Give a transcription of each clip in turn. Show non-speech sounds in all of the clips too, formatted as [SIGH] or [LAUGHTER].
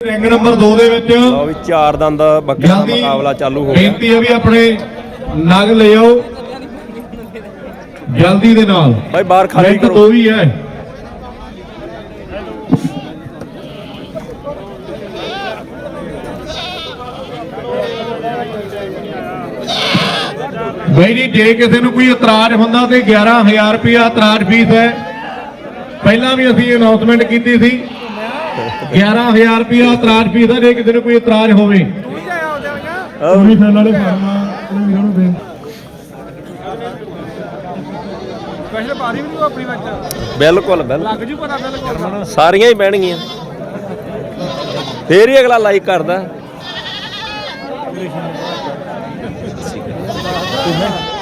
Ring number 2 ਦੇ ਵਿੱਚ ਲਓ ਵੀ ਚਾਰ ਦੰਦ ਬੱਕਰਾ ਦਾ ਜਲਦੀ ਮੁਕਾਬਲਾ ਚਾਲੂ ਹੋ ਗਿਆ। ਬੇਨਤੀ ਹੈ ਵੀ ਆਪਣੇ ਨਗ ਲੈ ਆਓ ਜਲਦੀ ਦੇ ਨਾਲ। ਬਾਈ ਬਾਹਰ ਖਾਲੀ ਮਿੰਟ ਕਰੋ। ਦੋ ਹੀ ਹੈ। ਬਈ ਜੀ ਜੇ ਕਿਸੇ ਨੂੰ ਕੋਈ ਇਤਰਾਜ਼ ਹੁੰਦਾ ਤੇ 11000 ਰੁਪਇਆ ਇਤਰਾਜ਼ ਫੀਸ ਹੈ। ਪਹਿਲਾਂ ਵੀ ਅਸੀਂ ਅਨਾਉਂਸਮੈਂਟ ਕੀਤੀ ਸੀ। 11000 ਰੁਪਇਆ ਇਤਰਾਜ਼ ਫੀਸ ਹੈ ਜੇ ਕਿਸੇ ਨੂੰ ਕੋਈ ਇਤਰਾਜ਼ ਹੋਵੇ। ਉਹੀ ਫੈਨ ਵਾਲੇ ਫਾਰਮਾ ਉਹਨਾਂ ਵੀਰਾਂ ਨੂੰ ਬੇਨਤੀ ਸਪੈਸ਼ਲ ਪਾਰੀ ਵੀ ਨਹੀਂ ਆਪਣੀ ਵਿੱਚ ਬਿਲਕੁਲ ਬਿਲਕੁਲ। ਲੱਗ ਜੂ ਪਤਾ ਬਿਲਕੁਲ। ਸਾਰੀਆਂ ਹੀ ਬਹਿਣਗੀਆਂ ਫੇਰ ਹੀ ਅਗਲਾ ਲਾਈਕ ਕਰਦਾ।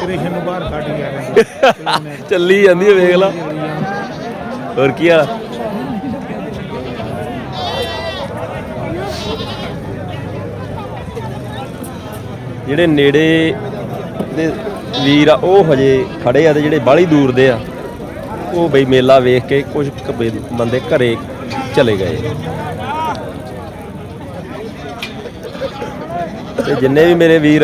ਕ੍ਰਿਸ਼ਨ ਨੂੰ ਬਾਹਰ ਕੱਢ ਗਿਆ। ਚੱਲੀ ਜਾਂਦੀ ਹੈ ਵੇਖ ਲਾ। ਹੋਰ ਕੀ ਆ? ਜਿਹੜੇ ਨੇੜੇ ਦੇ ਵੀਰ ਆ ਉਹ ਹਜੇ ਖੜੇ ਆ ਤੇ ਜਿਹੜੇ ਬਾਹਲੀ ਦੂਰ ਦੇ ਆ ਉਹ ਬਈ ਮੇਲਾ ਵੇਖ ਕੇ ਕੁਝ ਬੰਦੇ ਘਰੇ ਚਲੇ ਗਏ। ਤੇ ਜਿੰਨੇ ਵੀ ਮੇਰੇ ਵੀਰ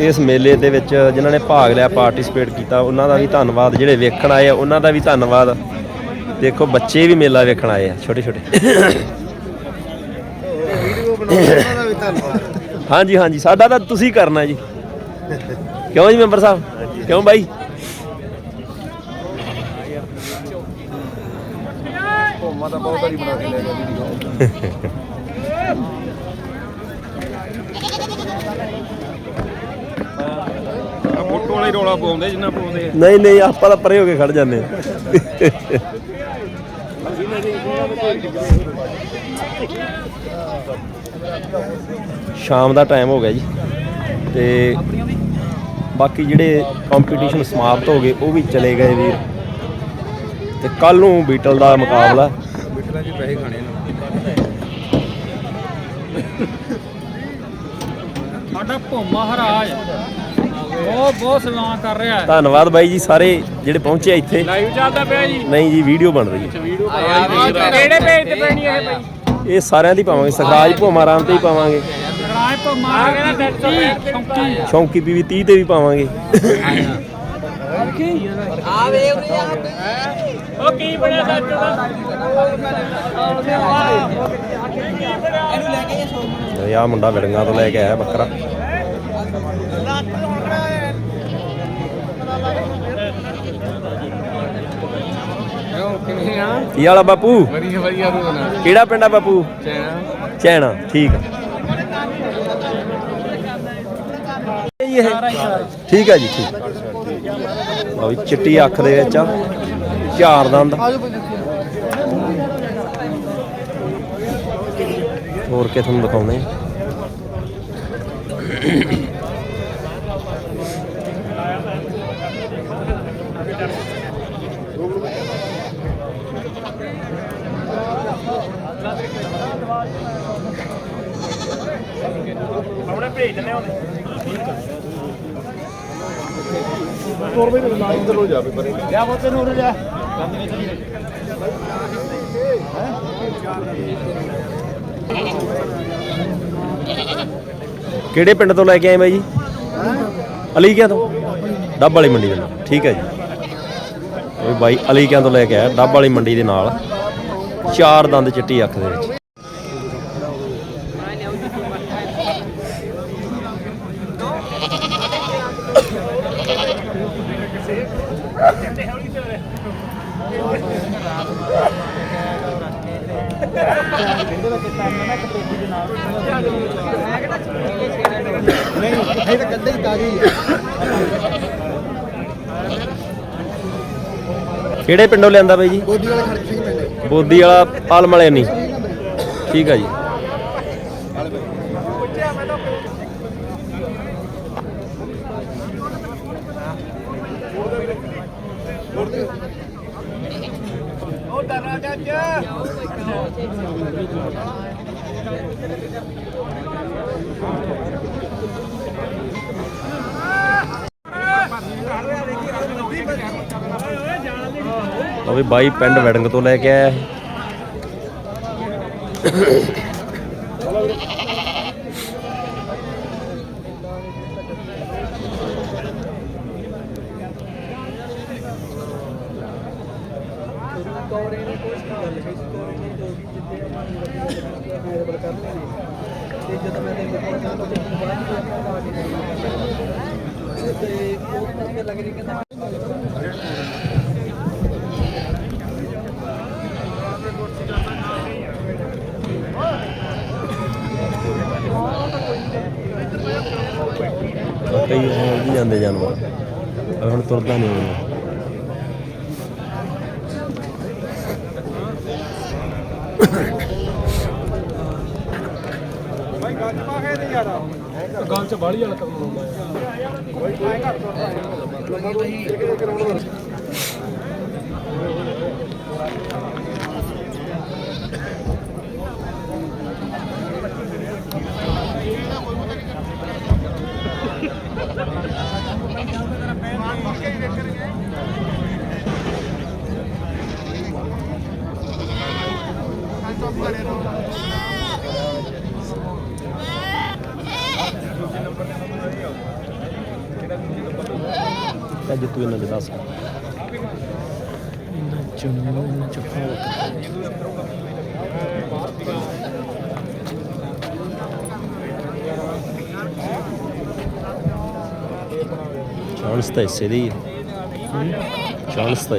ਇਸ ਮੇਲੇ ਦੇ ਵਿੱਚ ਜਿਨ੍ਹਾਂ ਨੇ ਭਾਗ ਲਿਆ ਪਾਰਟਿਸਿਪੇਟ ਕੀਤਾ ਉਹਨਾਂ ਦਾ ਵੀ ਧੰਨਵਾਦ। ਜਿਹੜੇ ਵੇਖਣ ਆਏ ਆ ਉਹਨਾਂ ਦਾ ਵੀ ਧੰਨਵਾਦ। ਦੇਖੋ ਬੱਚੇ ਵੀ ਮੇਲਾ ਵੇਖਣ ਆਏ ਆ ਛੋਟੇ ਛੋਟੇ [COUGHS] ਹਾਂਜੀ ਹਾਂਜੀ। ਸਾਡਾ ਤਾਂ ਤੁਸੀਂ ਕਰਨਾ ਜੀ। ਕਿਉਂ ਜੀ ਮੈਂਬਰ ਸਾਹਿਬ? ਕਿਉਂ ਬਾਈ? ਭੋਮਾ ਤਾਂ ਬਹੁਤ ਵਾਰੀ ਬਣਾ ਕੇ ਲੈ ਗਿਆ ਵੀਡੀਓ ਆ ਫੋਟੋ ਵਾਲੇ ਰੋਲਾ ਪਾਉਂਦੇ ਜਿੰਨਾ ਪਾਉਂਦੇ ਨਹੀਂ ਨਹੀਂ ਆਪਾਂ ਤਾਂ ਪਰੇ ਹੋ ਕੇ ਖੜ ਜਾਂਦੇ ਆ। ਸ਼ਾਮ ਦਾ ਟਾਈਮ ਹੋ ਗਿਆ ਜੀ। ਤੇ ਬਾਕੀ ਜਿਹੜੇ ਕੰਪੀਟੀਸ਼ਨ ਸਮਾਪਤ ਹੋ ਗਏ ਉਹ ਵੀ ਚਲੇ ਗਏ ਵੀਰ। ਤੇ ਕੱਲ ਨੂੰ ਬੀਟਲ ਦਾ ਮੁਕਾਬਲਾ। ਬਿਟਲਾ ਜੀ ਪੈਸੇ ਖਾਣੇ ਨੇ। ਸਾਡਾ ਭੋਮਾ ਹਰਾਜ। ਬਹੁਤ ਬਹੁਤ ਸੇਵਾ ਕਰ ਰਿਹਾ ਹੈ। ਧੰਨਵਾਦ ਬਾਈ ਜੀ ਸਾਰੇ ਜਿਹੜੇ ਪਹੁੰਚੇ ਇੱਥੇ। ਲਾਈਵ ਚੱਲਦਾ ਪਿਆ ਜੀ। ਨਹੀਂ ਜੀ ਵੀਡੀਓ ਬਣ ਰਹੀ ਹੈ। ਕਿਹੜੇ ਪੇਜ ਤੇ ਪੈਣੀ ਇਹ ਬਾਈ? ਇਹ ਸਾਰਿਆਂ ਦੀ ਪਾਵਾਂਗੇ ਸਖਰਾਜ ਭੋਮਾ ਰਾਮ ਤੇ ਹੀ ਪਾਵਾਂਗੇ। ਆ ਗਿਆ ਨਾ ਚੌਂਕੀ ਸ਼ੌਂਕੀ ਪੀਵੀ 30 ਤੇ ਵੀ ਪਾਵਾਂਗੇ। ਉਹ ਕੀ ਬਣਿਆ ਸੱਚ ਦਾ? ਇਹ ਆ ਮੁੰਡਾ ਵਿੜੰਗਾ ਤੋਂ ਲੈ ਕੇ ਆਇਆ ਬੱਕਰਾ। ਆ ਕੀ ਵਾਲਾ ਬਾਪੂ? ਵਧੀਆ ਵਧੀਆ ਤੂੰ ਨਾ ਕਿਹੜਾ ਪਿੰਡ ਆ ਬਾਪੂ? ਚੈਨਾ ਚੈਣਾ ਠੀਕ ਆ। ਇਹ? ਇਹ ਠੀਕ ਆ ਜੀ ਠੀਕ। ਆ ਵੀ ਚਿੱਟੀ ਅੱਖ ਦੇ ਵਿੱਚ ਆ। ਚਾਰ ਦੰਦ। ਹੋਰ ਕੇ ਤੁਹਾਨੂੰ ਦਿਖਾਉਂਦੇ ਕਿਹੜੇ ਪਿੰਡ ਤੋਂ ਲੈ ਕੇ ਆਏ ਬਾਈ ਜੀ? ਅਲੀ ਕਿਆਂ ਤੋਂ? ਡੱਬ ਵਾਲੀ ਮੰਡੀ ਦੇ ਨਾਲ। ਠੀਕ ਹੈ ਜੀ। ਇਹ ਬਾਈ ਅਲੀ ਕਿਆਂ ਤੋਂ ਲੈ ਕੇ ਆਇਆ ਡੱਬ ਵਾਲੀ ਮੰਡੀ ਦੇ ਨਾਲ। ਚਾਰ ਦੰਦ ਚਿੱਟੀ ਅੱਖ ਦੇ ਵਿੱਚ। ਕਿਹੜੇ ਪਿੰਡੋਂ ਲਿਆਂਦਾ ਬਾਈ ਜੀ? ਬੋਦੀ ਵਾਲਾ ਖੜਕ ਸਿੰਘ ਪਿੰਡ ਬੋਦੀ ਵਾਲਾ ਆਲਮ ਵਾਲੇ ਨਹੀਂ ਠੀਕ ਆ ਜੀ। ਉਹ ਵੀ ਬਾਈ ਪਿੰਡ ਵੜਿੰਗ ਤੋਂ ਲੈ ਕੇ ਆਇਆ ਕਈ ਹੋ ਵੀ ਜਾਂਦੇ ਜਾਨਵਰ ਪਰ ਹੁਣ ਤੁਰਦਾ ਨਹੀਂ ਉਹ। ਗੱਲ ਚ ਬਾਲੀ ਵਾਲਾ ਕੰਮ ਹੁੰਦਾ ਹੈ ਅੱਜ ਤੂੰ ਇਹਨਾਂ ਦੇ ਦੱਸ ਚਾਂਸ ਤਾਂ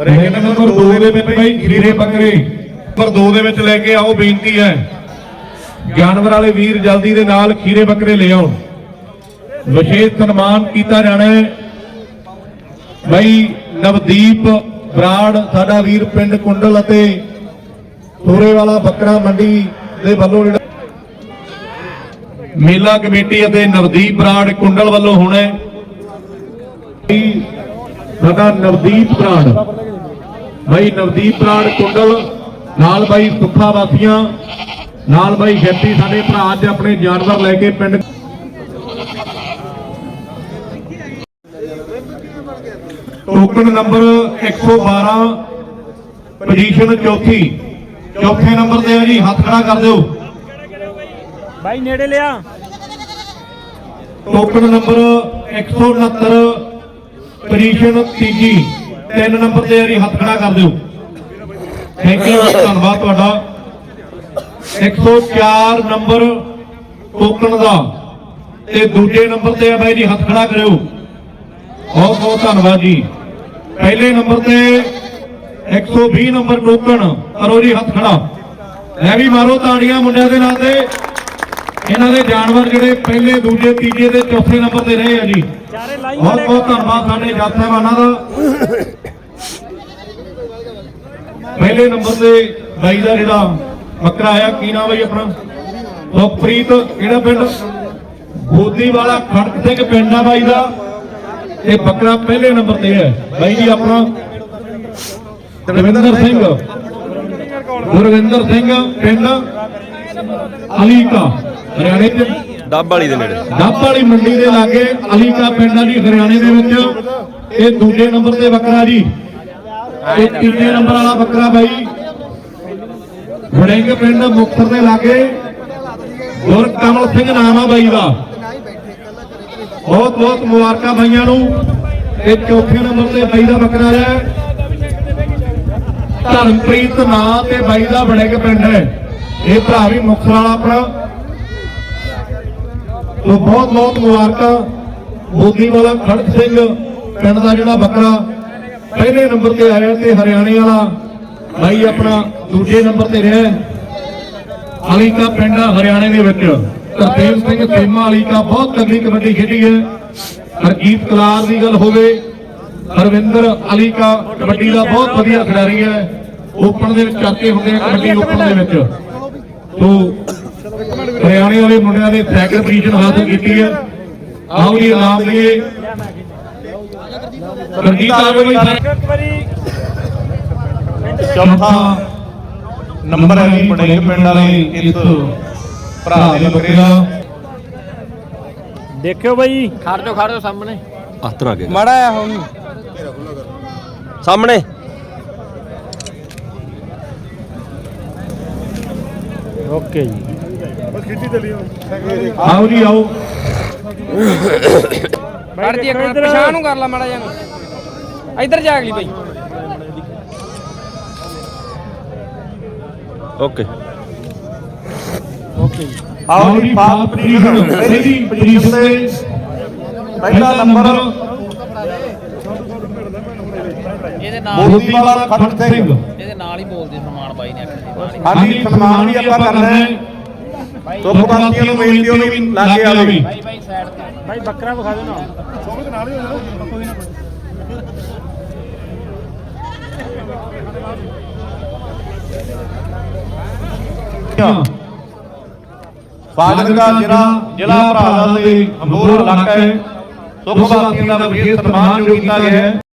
ਰੇਟ ਨੰਬਰ 2 ਦੇ ਵਿੱਚ ਬਾਈ ਖੀਰੇ ਬੱਕਰੇ ਨੰਬਰ 2 ਦੇ ਵਿੱਚ ਲੈ ਕੇ ਆਓ, ਬੇਨਤੀ ਹੈ। ਜਾਨਵਰ ਵਾਲੇ ਵੀਰ ਜਲਦੀ ਦੇ ਨਾਲ ਖੀਰੇ ਬੱਕਰੇ ਲੈ ਆਉਣ ਵਿਸ਼ੇਸ਼ ਸਨਮਾਨ ਕੀਤਾ ਜਾਣਾ ਹੈ। ਬਾਈ ਨਵਦੀਪ ਬਰਾੜ, ਸਾਡਾ ਵੀਰ ਪਿੰਡ ਕੁੰਡਲ ਅਤੇ ਸੋਰੇ ਵਾਲਾ ਬੱਕਰਾ ਮੰਡੀ ਦੇ ਵੱਲੋਂ ਜਿਹੜਾ ਮੇਲਾ ਕਮੇਟੀ ਅਤੇ ਨਵਦੀਪ ਬਰਾੜ ਕੁੰਡਲ ਵੱਲੋਂ ਹੋਣਾ ਸਾਡਾ ਨਵਦੀਪ ਬਰਾੜ, ਬਾਈ ਨਵਦੀਪ ਬਰਾੜ ਕੁੰਡਲ ਨਾਲ ਬਾਈ ਸੁੱਖਾ ਵਾਸੀਆਂ ਨਾਲ ਬਾਈ ਗੱਤੀ ਸਾਡੇ ਭਰਾ ਅੱਜ ਆਪਣੇ ਜਾਨਵਰ ਲੈ ਕੇ ਪਿੰਡ ਟੋਕਨ ਨੰਬਰ 112 ਪੋਜੀਸ਼ਨ ਚੌਥੀ। ਚੌਥੇ ਨੰਬਰ ਤੇ ਹੈ ਜੀ ਹੱਥ ਖੜਾ ਕਰ ਦਿਓ। ਬਾਈ ਨੇੜੇ ਲਿਆ। ਟੋਕਨ ਨੰਬਰ 169 ਪੋਜੀਸ਼ਨ ਤੀਜੀ। ਤਿੰਨ ਨੰਬਰ ਤੇ ਹੈ ਜੀ ਹੱਥ ਖੜਾ ਕਰ ਦਿਓ। ਥੈਂਕ ਯੂ ਧੰਨਵਾਦ ਤੁਹਾਡਾ। 104 ਨੰਬਰ ਟੋਕਨ ਦਾ ਤੇ ਦੂਜੇ ਨੰਬਰ ਤੇ ਹੈ ਬਾਈ ਜੀ ਹੱਥ ਖੜਾ ਕਰਿਓ। ਬਹੁਤ ਬਹੁਤ ਧੰਨਵਾਦ ਜੀ। ਪਹਿਲੇ ਨੰਬਰ ਤੇ 120 ਨੰਬਰ ਟੋਕਨ। ਕਰੋ ਜੀ ਹੱਥ ਖੜਾ। ਲੈ ਵੀ ਮਾਰੋ ਤਾੜੀਆਂ ਮੁੰਡਿਆਂ ਦੇ ਨਾਂ ਤੇ। ਇਹਨਾਂ ਦੇ ਜਾਨਵਰ ਜਿਹੜੇ ਪਹਿਲੇ ਦੂਜੇ ਤੀਜੇ ਤੇ ਚੌਥੇ ਨੰਬਰ ਤੇ ਰਹੇ ਆ ਜੀ। ਬਹੁਤ ਬਹੁਤ ਧੰਨਵਾਦ ਸਾਡੇ ਸਾਹਿਬਾਨਾਂ ਦਾ। ਪਹਿਲੇ ਨੰਬਰ ਤੇ ਬਾਈ ਦਾ ਜਿਹੜਾ ਬੱਕਰਾ ਆਇਆ ਕੀ ਨਾਮ ਬਾਈ ਆਪਣਾ? ਸੁਖਪ੍ਰੀਤ ਕਿਹੜਾ ਪਿੰਡ? ਬੋਦੀ ਵਾਲਾ ਖੜਕ ਸਿੰਘ ਪਿੰਡ ਆ ਬਾਈ ਦਾ। ਇਹ ਬੱਕਰਾ ਪਹਿਲੇ ਨੰਬਰ ਤੇ ਹੈ। ਬਾਈ ਜੀ ਆਪਣਾ ਦਵਿੰਦਰ ਸਿੰਘ। ਗੁਰਵਿੰਦਰ ਸਿੰਘ ਪਿੰਡ ਅਲੀਕਾ ਹਰਿਆਣੇ ਦੇ ਵਾਲੀ ਦੇ ਨੇੜੇ। ਵਾਲੀ ਮੰਡੀ ਦੇ ਲਾਗੇ ਅਲੀਕਾ ਪਿੰਡ ਆ ਜੀ ਹਰਿਆਣੇ ਦੇ ਵਿੱਚ। ਇਹ ਦੂਜੇ ਨੰਬਰ ਤੇ ਬੱਕਰਾ ਜੀ। ਤੇ ਤੀਜੇ ਨੰਬਰ ਵਾਲਾ ਬੱਕਰਾ ਬਾਈ। ਵੜਿੰਗ ਪਿੰਡ ਮੁਕਤਸਰ ਦੇ ਲਾਗੇ। ਗੁਰ ਕਮਲ ਸਿੰਘ ਨਾਮ ਆ ਬਾਈ ਦਾ। ਬਹੁਤ ਬਹੁਤ ਮੁਬਾਰਕਾਂ ਬਾਈਆਂ ਨੂੰ। ਤੇ ਚੌਥੇ ਨੰਬਰ ਤੇ ਬਾਈ ਦਾ ਬੱਕਰਾ ਹੈ ਧਰਮਪ੍ਰੀਤ ਨਾਂ ਤੇ ਬਾਈ ਦਾ ਬੜੇਕ ਪਿੰਡ ਹੈ। ਇਹ ਭਰਾ ਵੀ ਮੁਖਰ ਵਾਲਾ ਆਪਣਾ। ਤੋ ਬਹੁਤ ਬਹੁਤ ਮੁਬਾਰਕਾਂ। ਮੋਦੀ ਵਾਲਾ ਖੜਕ ਸਿੰਘ, ਪਿੰਡ ਦਾ ਜਿਹੜਾ ਬੱਕਰਾ। ਪਹਿਲੇ ਨੰਬਰ ਤੇ ਆਇਆ ਤੇ ਹਰਿਆਣੇ ਵਾਲਾ ਬਾਈ ਆਪਣਾ ਦੂਜੇ ਨੰਬਰ ਤੇ ਰਿਹਾ। ਅਲੀਕਾ ਪਿੰਡ ਹਰਿਆਣੇ ਦੇ ਵਿੱਚ। ਤਰਤੇਜ ਸਿੰਘ ਸੇਮਾ ਅਲੀਕਾ ਬਹੁਤ ਤਗੜੀ ਕਬੱਡੀ ਖੇਡੀ ਹੈ। ਹਰਜੀਤ ਕਲਾਰ ਦੀ ਗੱਲ ਹੋਵੇ, ਹਰਵਿੰਦਰ ਅਲੀਕਾ ਕਬੱਡੀ ਦਾ ਬਹੁਤ ਵਧੀਆ ਖਿਡਾਰੀ ਹੈ। ਓਪਨ ਦੇ ਵਿੱਚ ਚਰਚੇ ਹੁੰਦੇ ਆ ਕਬੱਡੀ ਓਪਨ ਦੇ ਵਿੱਚ। ਤੋ ਹਰਿਆਣੇ ਵਾਲੇ ਮੁੰਡਿਆਂ ਨੇ ਸੈਕਿੰਡ ਪੋਜੀਸ਼ਨ ਹਾਸਲ ਕੀਤੀ ਹੈ। ਆਓ ਜੀ ਨਾਮ ਲਈਏ। ਰਣਜੀਤ ਬਈ ਚੌਥਾ ਨੰਬਰ ਹੈ ਜੀ ਪੜੇਕ ਪਿੰਡ ਵਾਲੇ ਇਸ ਭਰਾ ਦੇ ਬੱਕਰੇ ਦਾ। ਦੇਖਿਓ ਬਾਈ। ਖੜ ਜਾਓ ਖੜ ਜਾਓ ਸਾਹਮਣੇ। ਆਤਰ ਆ ਗਿਆ। ਮੜਾ ਆ ਹੁਣ। ਸਾਹਮਣੇ। ਓਕੇ ਜੀ। ਬਸ ਖਿੱਚੀ ਚੱਲੀ ਆਓ ਜੀ ਆਓ। ਖੜ ਇੱਕ ਪਛਾਣ ਨੂੰ ਕਰ ਲਾ ਮੜਾ ਜਾਨੂੰ ਇੱਧਰ ਜਾ ਅਗਲੀ ਬਾਈ। ਓਕੇ। ਆਓ ਜੀ ਫਾਸਟ ਪੋਜੀਸ਼ਨ ਪਹਿਲੀ ਪੋਜੀਸ਼ਨ ਤੇ ਪਹਿਲਾ ਨੰਬਰ। ਇਹਦੇ ਨਾਲ ਮੋਦੀ ਵਾਲਾ ਖੜਕ ਸਿੰਘ। ਇਹਦੇ ਨਾਲ ਹੀ ਬੋਲਦੇ ਸਨਮਾਨ ਬਾਈ ਨੇ ਆਖਿਆ ਹਾਂਜੀ ਸਨਮਾਨ ਵੀ ਆਪਾਂ ਕਰਨਾ ਹੈ। ਬਾਤੀਆਂ ਨੂੰ ਬੇਨਤੀ ਉਹਨੂੰ ਵੀ ਲਾ ਕੇ ਆਵੇ ਬਾਈ ਬਾਈ ਸਾਈਡ ਤੇ। ਬਾਈ ਬੱਕਰਾ ਵਿਖਾ ਦਿਓ ਨਾ ਦੇ ਨਾਲ ਹੀ ਹੋ ਜਾਣਾ ਕੋਈ ਨਾ। ਫਾਜ਼ਿਲਕਾ ਜ਼ਿਲ੍ਹਾ ਜ਼ਿਲ੍ਹਾ ਭਰਾਦਾ ਤੇ ਅੰਬੂਰ ਇਲਾਕਾ ਹੈ, ਸੁੱਖ ਦਾ ਵਿਸ਼ੇਸ਼ ਸਨਮਾਨ ਜੋ ਕੀਤਾ ਗਿਆ ਹੈ।